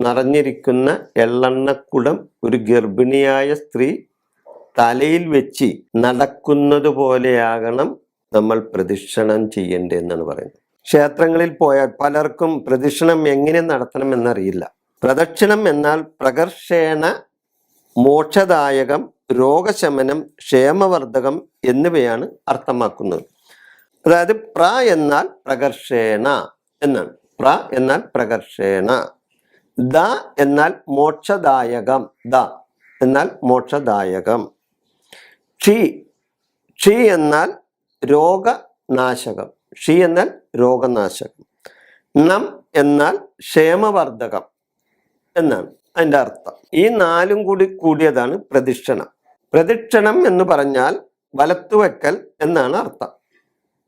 നിറഞ്ഞിരിക്കുന്ന എള്ളെണ്ണക്കുടം ഒരു ഗർഭിണിയായ സ്ത്രീ തലയിൽ വെച്ച് നടക്കുന്നത് പോലെയാകണം നമ്മൾ പ്രദക്ഷിണം ചെയ്യേണ്ടത് എന്നാണ് പറയുന്നത്. ക്ഷേത്രങ്ങളിൽ പോയാൽ പലർക്കും പ്രദക്ഷിണം എങ്ങനെ നടത്തണം എന്നറിയില്ല. പ്രദക്ഷിണം എന്നാൽ പ്രകർഷേണ മോക്ഷദായകം രോഗശമനം ക്ഷേമവർദ്ധകം എന്നിവയാണ് അർത്ഥമാക്കുന്നത്. അതായത് പ്ര എന്നാൽ പ്രകർഷേണ എന്നാണ്. പ്ര എന്നാൽ പ്രകർഷേണ. ദ എന്നാൽ മോക്ഷദായകം. ദ എന്നാൽ മോക്ഷദായകം. ക്ഷി ക്ഷി എന്നാൽ രോഗനാശകം. ക്ഷി എന്നാൽ രോഗനാശകം. നം എന്നാൽ ക്ഷേമവർദ്ധകം എന്നാണ് അതിന്റെ അർത്ഥം. ഈ നാലും കൂടി കൂടിയതാണ് പ്രദക്ഷിണം പ്രദക്ഷിണം എന്ന് പറഞ്ഞാൽ വലത്തുവെക്കൽ എന്നാണ് അർത്ഥം.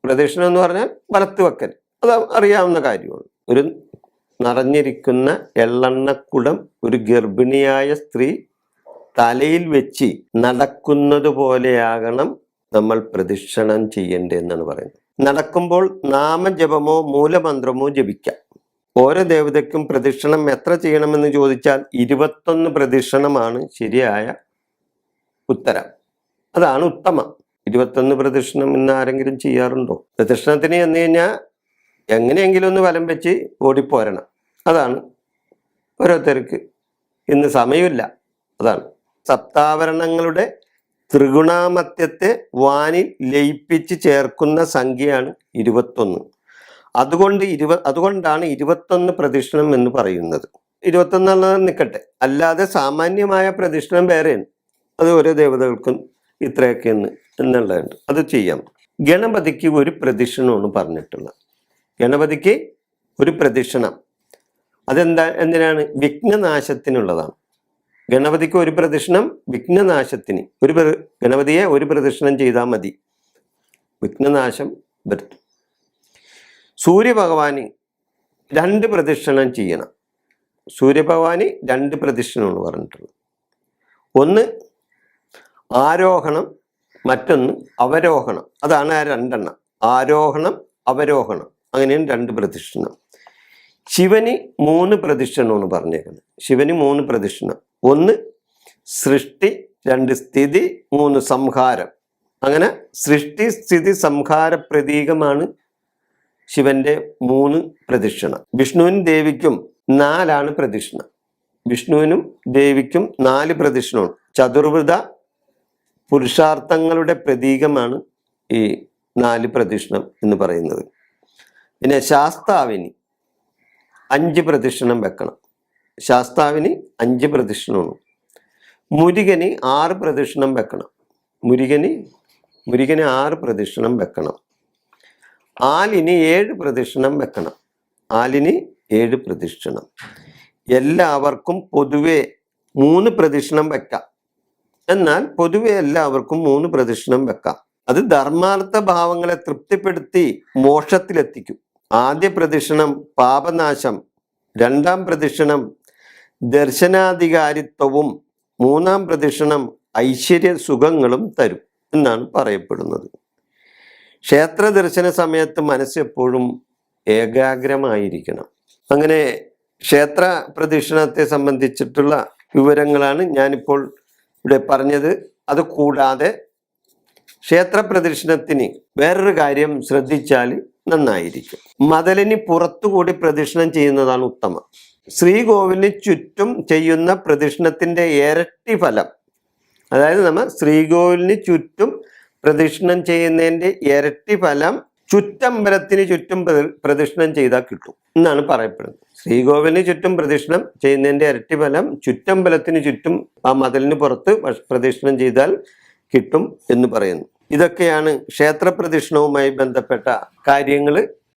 പ്രദക്ഷിണം എന്ന് പറഞ്ഞാൽ വലത്തുവെക്കൽ. അത് അറിയാവുന്ന കാര്യമാണ്. ഒരു നിറഞ്ഞിരിക്കുന്ന എള്ളെണ്ണക്കുടം ഒരു ഗർഭിണിയായ സ്ത്രീ തലയിൽ വെച്ച് നടക്കുന്നത് പോലെയാകണം നമ്മൾ പ്രദക്ഷിണം ചെയ്യേണ്ടതെന്നാണ് പറയുന്നത്. നടക്കുമ്പോൾ നാമജപമോ മൂലമന്ത്രമോ ജപിക്കാം. ഓരോ ദേവതയ്ക്കും പ്രദക്ഷിണം എത്ര ചെയ്യണമെന്ന് ചോദിച്ചാൽ ഇരുപത്തൊന്ന് പ്രദക്ഷിണമാണ് ശരിയായ ഉത്തരം. അതാണ് ഉത്തമം. ഇരുപത്തൊന്ന് പ്രദക്ഷിണം ഇന്ന് ആരെങ്കിലും ചെയ്യാറുണ്ടോ? പ്രദക്ഷിണത്തിന് എന്ന് കഴിഞ്ഞാൽ എങ്ങനെയെങ്കിലും ഒന്ന് വലം വെച്ച് ഓടിപ്പോരണം. അതാണ് ഓരോരുത്തർക്ക് ഇന്ന് സമയമില്ല. അതാണ്. സപ്താവരണങ്ങളുടെ ത്രിഗുണാമത്യത്തെ വാനിൽ ലയിപ്പിച്ച് ചേർക്കുന്ന സംഖ്യയാണ് ഇരുപത്തൊന്ന്. അതുകൊണ്ട് ഇരുപ അതുകൊണ്ടാണ് ഇരുപത്തൊന്ന് പ്രദക്ഷിണം എന്ന് പറയുന്നത്. ഇരുപത്തൊന്നുള്ളത് നിൽക്കട്ടെ. അല്ലാതെ സാമാന്യമായ പ്രദക്ഷിണം വേറെയാണ്. അത് ഓരോ ദേവതകൾക്കും ഇത്രയൊക്കെ എന്ന് എന്നുള്ളതുണ്ട്. അത് ചെയ്യാം. ഗണപതിക്ക് ഒരു പ്രദക്ഷിണമാണ് പറഞ്ഞിട്ടുള്ളത്. ഗണപതിക്ക് ഒരു പ്രദക്ഷിണം. അതെന്താ എന്തിനാണ്? വിഘ്നനാശത്തിനുള്ളതാണ്. ഗണപതിക്ക് ഒരു പ്രദക്ഷിണം വിഘ്നനാശത്തിന്. ഒരു ഗണപതിയെ ഒരു പ്രദക്ഷിണം ചെയ്താൽ മതി. വിഘ്നനാശം വരുത്തും. സൂര്യഭഗവാന് രണ്ട് പ്രദക്ഷിണം ചെയ്യണം. സൂര്യഭഗവാന് രണ്ട് പ്രദക്ഷിണമാണ് പറഞ്ഞിട്ടുള്ളത്. ഒന്ന് ആരോഹണം. മറ്റൊന്ന് അവരോഹണം. അതാണ് ആ രണ്ടെണ്ണം. ആരോഹണം അവരോഹണം. അങ്ങനെയാണ് രണ്ട് പ്രദക്ഷിണം ശിവന് മൂന്ന് പ്രദക്ഷിണമാണ് പറഞ്ഞേക്കുന്നത്. ശിവന് മൂന്ന് പ്രദക്ഷിണം ഒന്ന് സൃഷ്ടി രണ്ട് സ്ഥിതി മൂന്ന് സംഹാരം. അങ്ങനെ സൃഷ്ടി സ്ഥിതി സംഹാര പ്രതീകമാണ് ശിവന്റെ മൂന്ന് പ്രദക്ഷിണം വിഷ്ണുവിനും ദേവിക്കും നാലാണ് പ്രദക്ഷിണം വിഷ്ണുവിനും ദേവിക്കും നാല് പ്രദക്ഷിണമാണ് ചതുർവൃത പുരുഷാർത്ഥങ്ങളുടെ പ്രതീകമാണ് ഈ നാല് പ്രദക്ഷിണം എന്ന് പറയുന്നത്. പിന്നെ ശാസ്താവിന് അഞ്ച് പ്രദക്ഷിണം വെക്കണം. ശാസ്താവിന് അഞ്ച് പ്രദക്ഷിണമാണ് മുരുകന് ആറ് പ്രദക്ഷിണം വെക്കണം. മുരുകന് മുരുകന് ആറ് പ്രദക്ഷിണം വെക്കണം. ആലിന് ഏഴ് പ്രദക്ഷിണം വെക്കണം. ആലിന് ഏഴ് പ്രദക്ഷിണം എല്ലാവർക്കും പൊതുവെ മൂന്ന് പ്രദക്ഷിണം വെക്കാം. എന്നാൽ പൊതുവെ എല്ലാവർക്കും മൂന്ന് പ്രദക്ഷിണം വെക്കാം. അത് ധർമാർത്ഥ ഭാവങ്ങളെ തൃപ്തിപ്പെടുത്തി മോക്ഷത്തിലെത്തിക്കും. ആദ്യ പ്രദക്ഷിണം പാപനാശം രണ്ടാം പ്രദക്ഷിണം ദർശനാധികാരിത്വവും മൂന്നാം പ്രദക്ഷിണം ഐശ്വര്യ സുഖങ്ങളും തരും എന്നാണ് പറയപ്പെടുന്നത്. ക്ഷേത്ര ദർശന സമയത്ത് മനസ്സ് എപ്പോഴും ഏകാഗ്രമായിരിക്കണം. അങ്ങനെ ക്ഷേത്ര പ്രദക്ഷിണത്തെ സംബന്ധിച്ചിട്ടുള്ള വിവരങ്ങളാണ് ഞാനിപ്പോൾ ഇവിടെ പറഞ്ഞത്. അത് കൂടാതെ ക്ഷേത്ര പ്രദക്ഷിണത്തിന് വേറൊരു കാര്യം ശ്രദ്ധിച്ചാൽ നന്നായിരിക്കും. മതലിന് പുറത്തുകൂടി പ്രദക്ഷിണം ചെയ്യുന്നതാണ് ഉത്തമം. ശ്രീകോവിലിന് ചുറ്റും ചെയ്യുന്ന പ്രദക്ഷിണത്തിന്റെ ഇരട്ടി ഫലം. അതായത് നമ്മൾ ശ്രീകോവിലിന് ചുറ്റും പ്രദക്ഷിണം ചെയ്യുന്നതിന്റെ ഇരട്ടി ഫലം ചുറ്റമ്പലത്തിന് ചുറ്റും പ്രദ- പ്രദക്ഷിണം ചെയ്താൽ കിട്ടും എന്നാണ് പറയപ്പെടുന്നത്. ശ്രീകോവിലിന് ചുറ്റും പ്രദക്ഷിണം ചെയ്യുന്നതിന്റെ ഇരട്ടി ഫലം ചുറ്റമ്പലത്തിന് ചുറ്റും ആ മതിലിന് പുറത്ത് പ്രദക്ഷിണം ചെയ്താൽ കിട്ടും എന്ന് പറയുന്നു. ഇതൊക്കെയാണ് ക്ഷേത്ര പ്രദക്ഷിണവുമായി ബന്ധപ്പെട്ട കാര്യങ്ങൾ